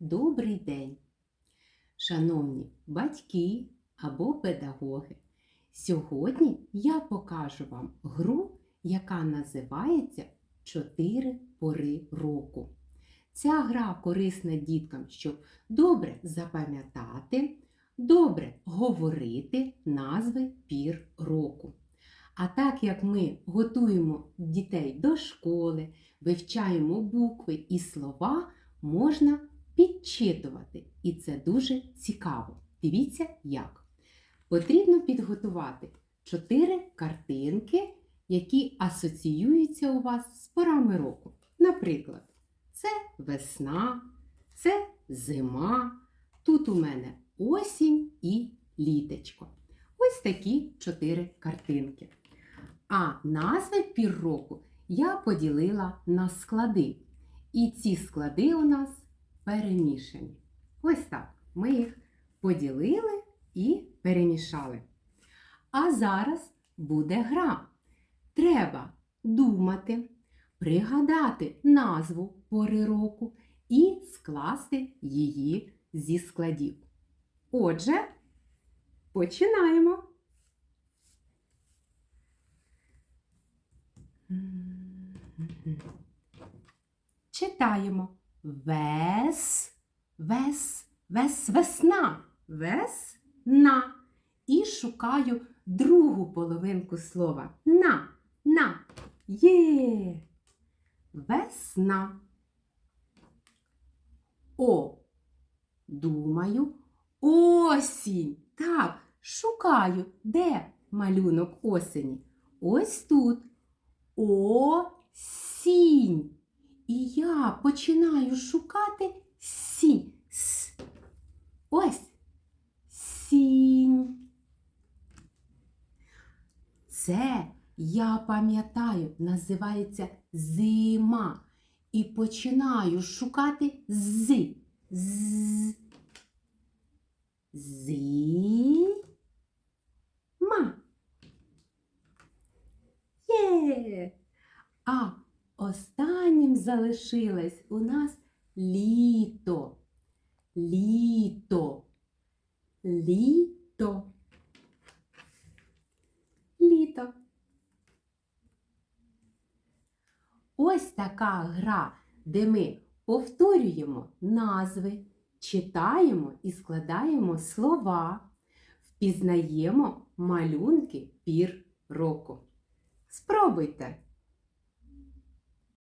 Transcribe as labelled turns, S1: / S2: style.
S1: добрий день! Шановні батьки або педагоги, сьогодні я покажу вам гру, яка називається Чотири пори року. Ця гра корисна діткам, щоб добре запам'ятати, добре говорити назви пір року. А так як ми готуємо дітей до школи, вивчаємо букви і слова, можна підчитувати. І це дуже цікаво. Дивіться як. Потрібно підготувати чотири картинки, які асоціюються у вас з порами року. Наприклад, це весна, це зима. Тут у мене осінь і літечко. Ось такі чотири картинки. А назви пір року я поділила на склади. І ці склади у нас перемішані. Ось так. Ми їх поділили і перемішали. А зараз буде гра. Треба думати, пригадати назву пори року і скласти її зі складів. Отже, починаємо. Читаємо вес, вес, вес, весна, весна. І шукаю другу половинку слова. На, на, є. Весна. О. Думаю, осінь. Так, шукаю, де малюнок осені. Ось тут. Осінь. Починаю шукати сінь. С. Ось сінь. Це, я пам'ятаю, називається зима. І починаю шукати з. З. Зима. Є. А останнім залишилось у нас літо. Літо. Літо. Літо. Ось така гра, де ми повторюємо назви, читаємо і складаємо слова, впізнаємо малюнки пір року. Спробуйте!